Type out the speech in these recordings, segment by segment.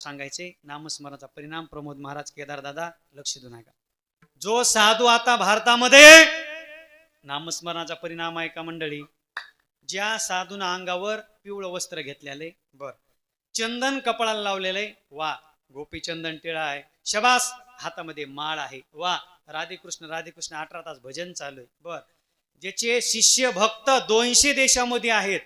सांगायचे. नामस्मरणाचा परिणाम प्रमोद महाराज केदार दादा लक्ष देऊ नका. जो साधू आता भारतामध्ये नामस्मरणाचा परिणाम आहे का मंडळी? ज्या साधूना अंगावर पिवळं वस्त्र घेतलेले बर. चंदन कपाळाला लावलेले वा गोपीचंदन टिळा आहे. शबास हातामध्ये माळ आहे. वा राधेकृष्ण राधेकृष्ण अठरा तास भजन चालू आहे. बर. ज्याचे शिष्य भक्त दोनशे देशामध्ये आहेत.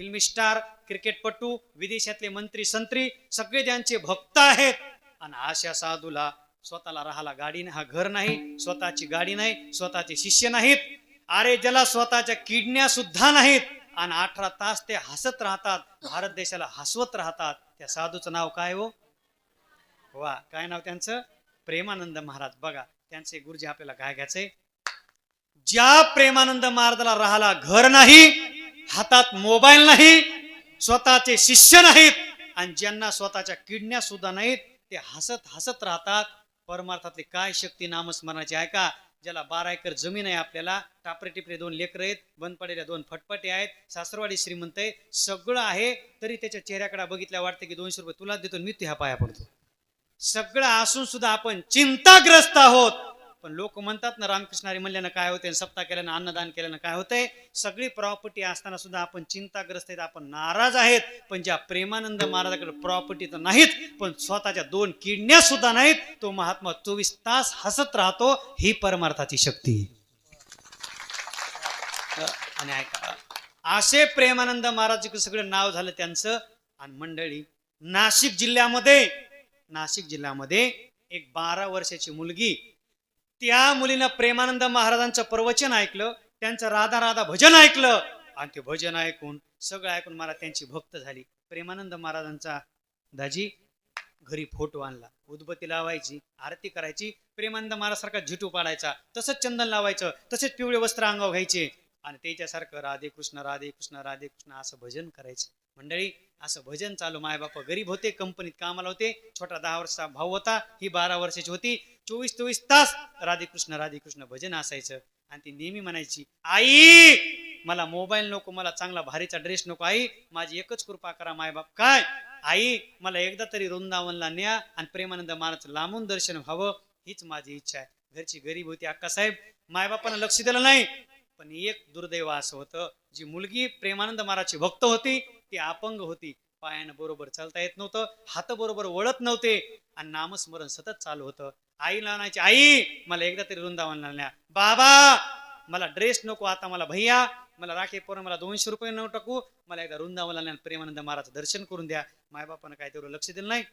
फिल्मी स्टार क्रिकेटपटू विदेशातले मंत्री संत्री सगळे त्यांचे भक्त आहेत. आणि अशा साधूला स्वतःला राहायला गाडी नाही हा घर नाही स्वतःची गाडी नाही स्वतःचे शिष्य नाहीत. अरे ज्याला स्वतःच्या किडण्या सुद्धा नाहीत. आणि अठरा तास ते हसत राहतात भारत देशाला हसवत राहतात. त्या साधूचं नाव काय हो? वा काय नाव त्यांचं? प्रेमानंद महाराज. बघा त्यांचे गुरुजी आपल्याला काय घ्यायचे? ज्या प्रेमानंद महाराजाला राहायला घर नाही हातात मोबाईल नाही स्वतःचे शिष्य नाहीत आणि ज्यांना स्वतःच्या किडण्या सुद्धा नाहीत ते हसत हसत राहतात. परमार्थातली काय शक्ती नामस्मरणाची आहे का? ज्याला बारा एकर जमीन आहे आपल्याला टापरे टिपरे दोन लेकरं आहेत बंद पडलेल्या दोन फटफटे आहेत सासरवाडी श्रीमंत आहे सगळं आहे तरी त्याच्या चेहऱ्याकडे बघितल्या वाटते की दोनशे रुपये तुला देतो मी ह्या पाया पडतो. सगळं असून सुद्धा आपण चिंताग्रस्त आहोत. पण लोक म्हणतात ना रामकृष्णारी म्हणल्यानं काय होते सप्ताह केल्यानं अन्नदान केल्यानं काय होतंय? सगळी प्रॉपर्टी असताना सुद्धा आपण चिंताग्रस्त आहेत आपण नाराज आहेत. पण ज्या प्रेमानंद महाराजाकडे प्रॉपर्टी तर नाहीत पण स्वतःच्या दोन किडण्या सुद्धा नाहीत तो महात्मा चोवीस तास हसत राहतो ही परमार्थाची शक्ती. आणि ऐका असे प्रेमानंद महाराज सगळं नाव झालं त्यांचं आणि मंडळी नाशिक जिल्ह्यामध्ये नाशिक जिल्ह्यामध्ये एक बारा वर्षाची मुलगी त्या मुलीनं प्रेमानंद महाराजांचं प्रवचन ऐकलं त्यांचं राधा राधा भजन ऐकलं आणि ते भजन ऐकून सगळं ऐकून मला त्यांची भक्त झाली. प्रेमानंद महाराजांचा दाजी घरी फोटो आणला. उदबत्ती लावायची आरती करायची प्रेमानंद महाराजसारखा झिटू पाडायचा तसंच चंदन लावायचं तसेच पिवळे वस्त्र अंगावर घ्यायचे आणि त्याच्यासारखं राधे कृष्ण राधे कृष्ण राधे कृष्ण असं भजन करायचं. मंडळी असं भजन चालू. मायबाप गरीब होते कंपनीत कामाला होते. छोटा दहा वर्षाचा भाऊ होता ही बारा वर्षाची होती. चोवीस चोवीस तास राधे कृष्ण भजन असायचं. आणि ती नेहमी म्हणायची आई मला मोबाईल नको मला चांगला भारीचा ड्रेस नको आई. माझी एकच कृपा करा मायबाप. काय? आई मला एकदा तरी वृंदावनला न्या आणि प्रेमानंद महाराज लांबून दर्शन व्हावं हीच माझी इच्छा आहे. घरची गरीब होती अक्का साहेब मायबापांना लक्ष दिलं नाही. पण एक दुर्दैव असं होतं जी मुलगी प्रेमानंद महाराजची भक्त होती ती अपंग होती. पायानं बरोबर चालता येत नव्हतं हात बरोबर वळत नव्हते आणि नामस्मरण सतत चालू होतं. आई आणायची आई मला एकदा तरी वृंदावनला न्या बाबा मला ड्रेस नको आता मला भैया मला राखे पोरं मला दोनशे रुपये न टाकू मला एकदा वृंदावनला न्या प्रेमानंद महाराजचं दर्शन करून द्या. मायबापानं काय तेवढं लक्ष दिलं नाही.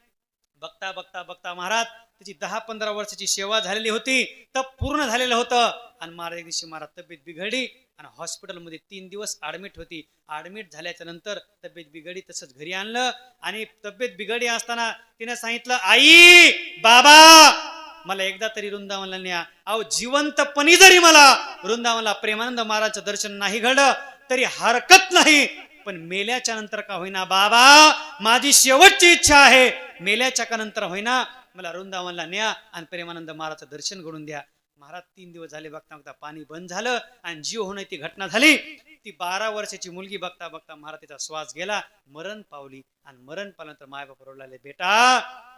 बघता बघता बघता महाराज त्याची दहा पंधरा वर्षाची सेवा झालेली होती. तप पूर्ण झालेलं होतं. आणि महाराज एक दिवशी महाराज तब्येत बिघडली आणि हॉस्पिटलमध्ये तीन दिवस ऍडमिट होती. ऍडमिट झाल्याच्यानंतर तब्येत बिघडली तसंच घरी आणलं. आणि तब्येत बिघडली असताना तिने सांगितलं आई बाबा मला एकदा तरी वृंदावनला न्या. अहो जिवंतपणी जरी मला वृंदावनला प्रेमानंद महाराजचं दर्शन नाही घडलं तरी हरकत नाही. पण मेल्याच्या नंतर का होईना? बाबा माझी शेवटची इच्छा आहे. मेल्याच्या का नंतर होईना? मला वृंदावनला न्या आणि प्रेमानंद महाराजचं दर्शन घडून द्या. महाराज तीन दिवस झाले बघता बघता पाणी बंद झालं आणि जीव होणे ती घटना झाली. ती बारा वर्षाची मुलगी बघता बघता महाराज तिचा श्वास गेला मरण पावली आणि मरण पावल्यानंतर मायबाप रोडलाले बेटा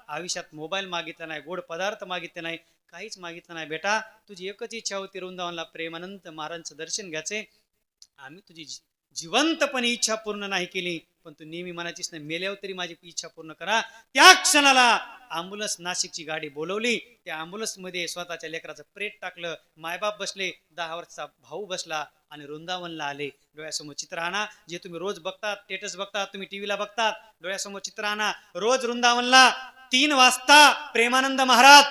आयुष्यात मोबाईल मागितला नाही गोड पदार्थ मागितले नाही काहीच मागितलं नाही बेटा. तुझी एकच इच्छा होती वृंदावनला प्रेमानंद महाराजांचं दर्शन घ्यायचे. आम्ही तुझी जिवंतपणे इच्छा पूर्ण नाही केली पण तू नेहमी मनाचीच नाही मेल्यावर तरी माझी इच्छा पूर्ण करा. त्या क्षणाला अँब्युलन्स नाशिकची गाडी बोलवली. त्या अँब्युलन्समध्ये स्वतःच्या लेकराचं प्रेत टाकलं. मायबाप बसले दहा वर्षाचा भाऊ बसला आणि वृंदावनला आले. डोळ्यासमोर चित्र आणा जे तुम्ही रोज बघतात स्टेटस बघतात तुम्ही टीव्हीला बघतात डोळ्यासमोर चित्र आणा. रोज वृंदावनला तीन वाजता प्रेमानंद महाराज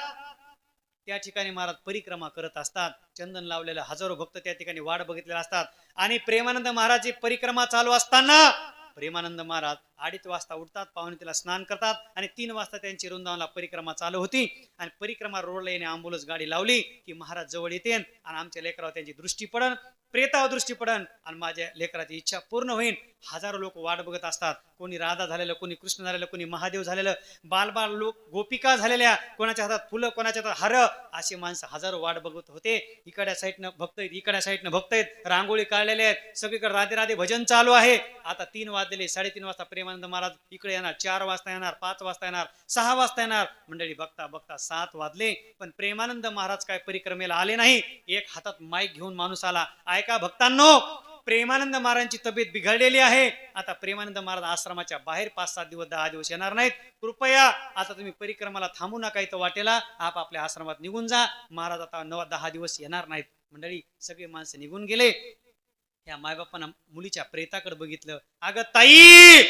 त्या ठिकाणी महाराज परिक्रमा करत असतात. चंदन लावलेले हजारो भक्त त्या ठिकाणी वाट बघितलेले असतात. आणि प्रेमानंद महाराजची परिक्रमा चालू असताना प्रेमानंद महाराज अडीच वाजता उठतात पाहुणे तिला स्नान करतात आणि तीन वाजता त्यांची वृंदावनला परिक्रमा चालू होती. आणि परिक्रमा रोडला येणे अँब्युलन्स गाडी लावली की महाराज जवळ येते आणि आमच्या लेकरावर त्यांची दृष्टी पडन. प्रेतावर दृष्टी पडन आणि माझ्या लेकराची इच्छा पूर्ण होईल हजारो लोक वाट बघत असतात. कोणी राधा झालेलं कोणी कृष्ण झालेलं कोणी महादेव झालेलं. बालबाल लोक गोपिका झालेल्या. कोणाच्या हातात फुलं कोणाच्या हातात हर असे माणसं हजारो वाट बघत होते. इकड्या साईडनं भक्त आहेत इकडच्या साईडनं भक्त आहेत रांगोळी काढलेल्या आहेत. सगळीकडे राधे राधे भजन चालू आहे. आता तीन वाजलेले साडेतीन वाजता प्रेमानंद महाराज इकडे येणार. चार वाजता येणार पाच वाजता येणार सहा वाजता येणार. मंडळी बघता बघता सात वाजले. पण प्रेमानंद महाराज काय परिक्रमेला आले नाही. एक हातात माईक घेऊन माणूस आला. ऐका भक्तांनो प्रेमानंद महाराजांची तब्येत बिघडलेली आहे. आता प्रेमानंद महाराज आश्रमाच्या बाहेर पाच सात दिवस दहा दिवस येणार नाहीत. कृपया आता तुम्ही परिक्रमाला थांबू नका इथं वाटेला. आप आपल्या आश्रमात निघून जा. महाराज आता नऊ दहा दिवस येणार नाहीत. मंडळी सगळे माणसं निघून गेले. या मायबापानं मुलीच्या प्रेताकडे बघितलं. अगं ताई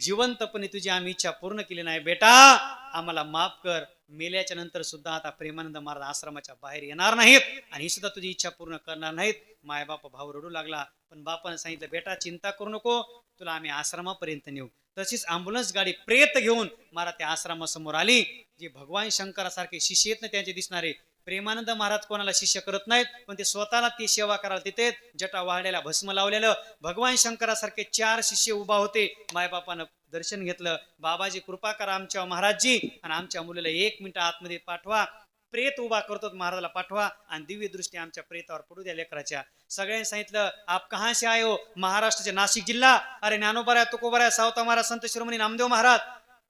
जिवंतपणे तुझी आम्ही इच्छा पूर्ण केली नाही बेटा. आम्हाला माफ कर. मेल्याच्या नंतर सुद्धा आता प्रेमानंद महाराज आश्रमाच्या बाहेर येणार नाहीत आणि ही सुद्धा तुझी इच्छा पूर्ण करणार नाहीत. मायबाप भाऊ रडू लागला. पण बापानं सांगितलं बेटा चिंता करू नको. तुला आम्ही आश्रमापर्यंत नेऊ. तशीच अँब्युलन्स गाडी प्रेत घेऊन महाराज त्या आश्रमासमोर आली. जे भगवान शंकरासारखे शिष्य आहेत ना त्यांचे दिसणारे. प्रेमानंद महाराज कोणाला शिष्य करत नाहीत पण ते स्वतःला ती सेवा करायला तिथे जटा वाढलेला भस्म लावलेलं. भगवान शंकरासारखे चार शिष्य उभा होते. मायबापानं दर्शन घेतलं. बाबाजी कृपा करा आमच्या महाराजजी. आणि आमच्या मुलीला एक मिनिट आतमध्ये पाठवा. प्रेत उभा करतो महाराजाला पाठवा. आणि दिव्य दृष्टी आमच्या प्रेतावर पडू द्या लेकराच्या. सगळ्यांनी सांगितलं आप कहाँ से आयो हो? महाराष्ट्राचे नाशिक जिल्हा. अरे ज्ञानोबराय तुकोबराय सावता महाराज संत शिरोमणी नामदेव महाराज.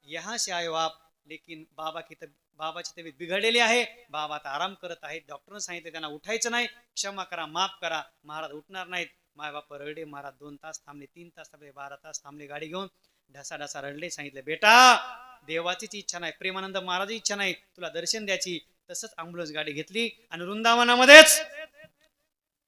यहाँ से आयो हो आप? लेकिन बाबा की तब बाबाची तब्येत बिघडलेली आहे. बाबा आता आराम करत आहेत. डॉक्टरने सांगितलं त्यांना उठायचं नाही. क्षमा करा माफ करा. महाराज उठणार नाहीत. माय बाप रडे महाराज दोन तास थांबले तीन तास थांबले बारा तास थांबले गाडी घेऊन. ढसा ढसा रडले सांगितलं बेटा देवाचीच इच्छा नाही प्रेमानंद महाराज इच्छा नाही तुला दर्शन द्यायची. तसंच अँब्युलन्स गाडी घेतली आणि वृंदावनामध्येच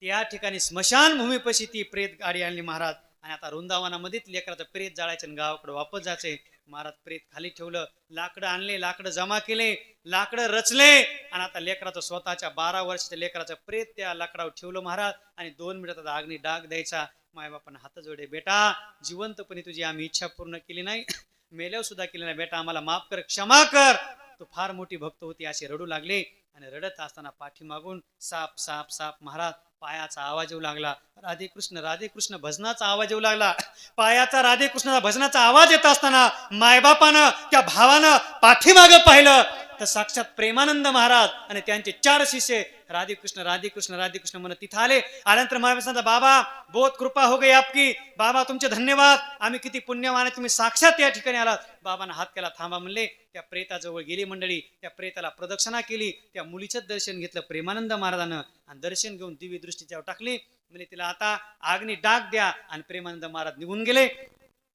त्या ठिकाणी स्मशान भूमीपाशी ती प्रेत गाडी आणली महाराज. आणि आता वृंदावनामध्येच लेकराचं प्रेत जाळायचं आणि गावाकडे वापस जायचे महाराज प्रेत खाली ठेवलं लाकडं आणले लाकडं जमा केले लाकडं रचले. आणि आता लेकराचं स्वतःच्या बारा वर्षाच्या लेकराचं प्रेत त्या लाकडावर ठेवलं महाराज. आणि दोन मिनिटात आता अग्नी डाग द्यायचा. मायबापानं हात जोडे बेटा जिवंतपणे तुझी आम्ही इच्छा पूर्ण केली नाही मेल्यावर सुद्धा केली नाही. बेटा आम्हाला माफ कर क्षमा कर. तू फार मोठी भक्त होती असे रडू लागले आणि रडत असताना पाठीमागून साप साप साप महाराज पायाचा आवाज येऊ लागला. राधे कृष्ण राधे कृष्ण भजनाचा आवाज येऊ लागला. पायाचा राधे कृष्णाचा भजनाचा आवाज येत असताना मायबापानं त्या भावानं पाठीमागं पाहिलं. तर साक्षात प्रेमानंद महाराज आणि त्यांचे चार शिष्य राधेकृष्ण राधेकृष्ण राधेकृष्ण म्हणत तिथं आले. आल्यानंतर महाराज सांगता बाबा बहुत कृपा हो गई आपकी. बाबा तुमचे धन्यवाद. आम्ही किती पुण्यवान आहे. तुम्ही साक्षात या ठिकाणी आलात. बाबांना हात केला थांबा म्हणले. त्या प्रेताजवळ गेली मंडळी. त्या प्रेताला प्रदक्षिणा केली. त्या मुलीचं दर्शन घेतलं प्रेमानंद महाराजानं. आणि दर्शन घेऊन दिव्य दृष्टीच्यावर टाकली. म्हणजे तिला आता आग्नी डाग द्या. आणि प्रेमानंद महाराज निघून गेले.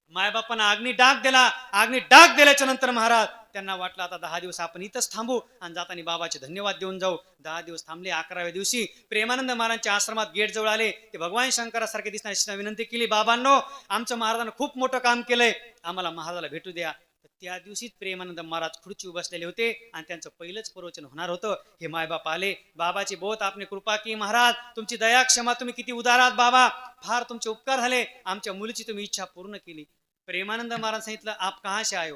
मायबापांना अग्नी डाग दिला. अग्नी डाग दिल्याच्या नंतर महाराज त्यांना वाटलं आता दहा दिवस आपण इथंच थांबू आणि जाताना बाबाचे धन्यवाद देऊन जाऊ. दहा दिवस थांबले अकराव्या दिवशी प्रेमानंद महाराजांच्या आश्रमात गेट जवळ आले. ते भगवान शंकरासारखे दिसणारी विनंती केली बाबांनो आमचं महाराजांना खूप मोठं काम केलंय. आम्हाला महाराजाला भेटू द्या. त्या दिवशीच प्रेमानंद महाराज खुर्ची बसलेले होते आणि त्यांचं पहिलंच प्रवचन होणार होतं. हे मायबाप आले बाबाची बहुत आपने कृपा की महाराज. तुमची दया क्षमा तुम्ही किती उदार आहात बाबा. फार तुमचे उपकार झाले. आमच्या मुलीची तुम्ही इच्छा पूर्ण केली. प्रेमानंद महाराज सांगितलं आप कहा से आयो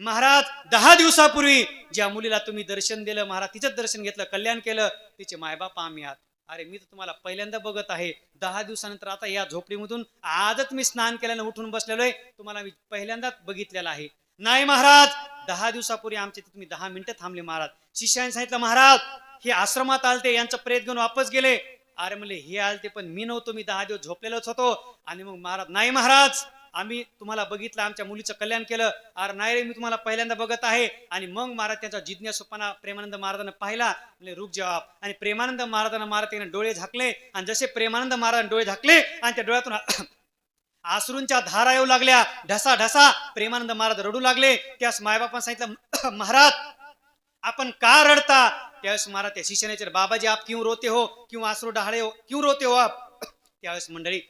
महाराज दहा दिवसापूर्वी ज्या मुलीला तुम्ही दर्शन दिलं महाराज तिचं दर्शन घेतलं कल्याण केलं तिचे मायबाप आम्ही आहात. अरे मी तर तुम्हाला पहिल्यांदा बघत आहे. दहा दिवसानंतर आता या झोपडीमधून आजच मी स्नान केल्यानं उठून बसलेलोय. तुम्हाला मी पहिल्यांदाच बघितलेलं आहे. नाही महाराज दहा दिवसापूर्वी आमच्या तुम्ही दहा मिनिटं थांबले महाराज. शिष्याने सांगितलं महाराज हे आश्रमात आलते यांचं प्रेत घेऊन वापस गेले. अरे म्हणले हे आलते पण मी नव्हतो. मी दहा दिवस झोपलेलोच होतो. आणि मग महाराज नाही महाराज आम्ही तुम्हाला बघितलं आमच्या मुलीचं कल्याण केलं. अरे नाही रे मी तुम्हाला पहिल्यांदा बघत आहे. आणि मग महाराज त्यांचा जिज्ञासूपणा प्रेमानंद महाराजांना पाहिला. म्हणजे रूप जवाब. आणि प्रेमानंद महाराजांना महाराज त्यांना डोळे झाकले. आणि जसे प्रेमानंद महाराज डोळे झाकले आणि त्या डोळ्यातून आसरूंच्या धारा येऊ लागल्या. ढसा ढसा. प्रेमानंद महाराज रडू लागले. त्यास मायबापान सांगितलं महाराज आपण का रडता? त्यावेळेस महाराज त्या शिष्याने बाबाजी आप क्यों रोते हो? क्यों आसरू डहाळे हो? क्यों रोते हो आप? त्यावेळेस मंडळी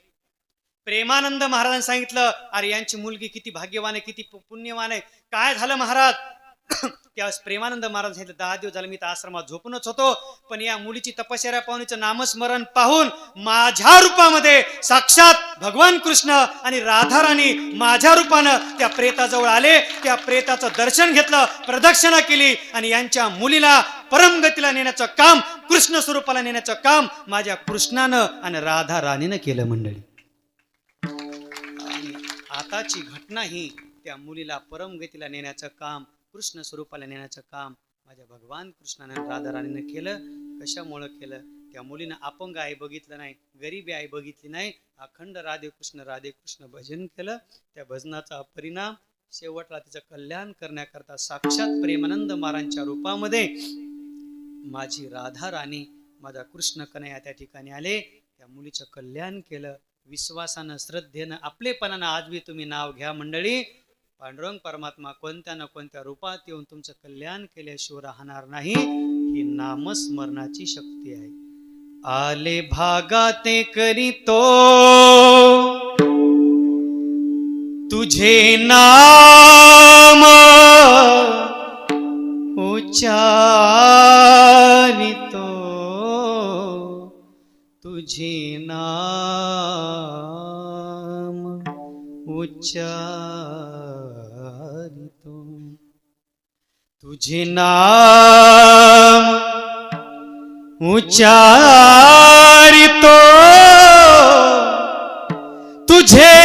प्रेमानंद महाराजांनी सांगितलं अरे यांची मुलगी किती भाग्यवान आहे किती पुण्यवान आहे. काय झालं महाराज? त्यावेळेस प्रेमानंद महाराज सांगितलं दहा दिवस झालं मी तर आश्रमात झोपूनच होतो पण या मुलीची तपश्चर्या पाहुणीचं नामस्मरण पाहून माझ्या रूपामध्ये साक्षात भगवान कृष्ण आणि राधाराणी माझ्या रूपानं त्या प्रेताजवळ आले. त्या प्रेताचं दर्शन घेतलं प्रदक्षिणा केली आणि यांच्या मुलीला परमगतीला नेण्याचं काम कृष्ण स्वरूपाला नेण्याचं काम माझ्या कृष्णानं आणि राधा राणीनं केलं मंडळी. आताची घटना ही त्या मुलीला परमगतीला नेण्याचं काम कृष्ण स्वरूपाला नेण्याचं काम माझ्या भगवान कृष्णाने राधा राणीनं केलं. कशामुळं केलं? त्या मुलीनं अपंग आई बघितलं नाही गरीबी आई बघितली नाही. अखंड राधे कृष्ण राधे कृष्ण भजन केलं. त्या भजनाचा परिणाम शेवटला तिचं कल्याण करण्याकरता साक्षात प्रेमानंद मारांच्या रूपामध्ये माझी राधा राणी माझा कृष्ण कन्हैया त्या ठिकाणी आले. त्या मुलीचं कल्याण केलं. विश्वासानं श्रद्धेनं आपलेपणानं आज बी तुम्ही नाव घ्या मंडळी. पांडुरंग परमात्मा कोणत्या ना कोणत्या रूपात येऊन तुमचं कल्याण केल्याशिवाय राहणार नाही ही नामस्मरणाची शक्ती आहे. आले भागाते करीतो. तुझे नाम उच्चारितो. तुझे नाम उच्चारितो। तुझे नाम उच्चारितो। तुझे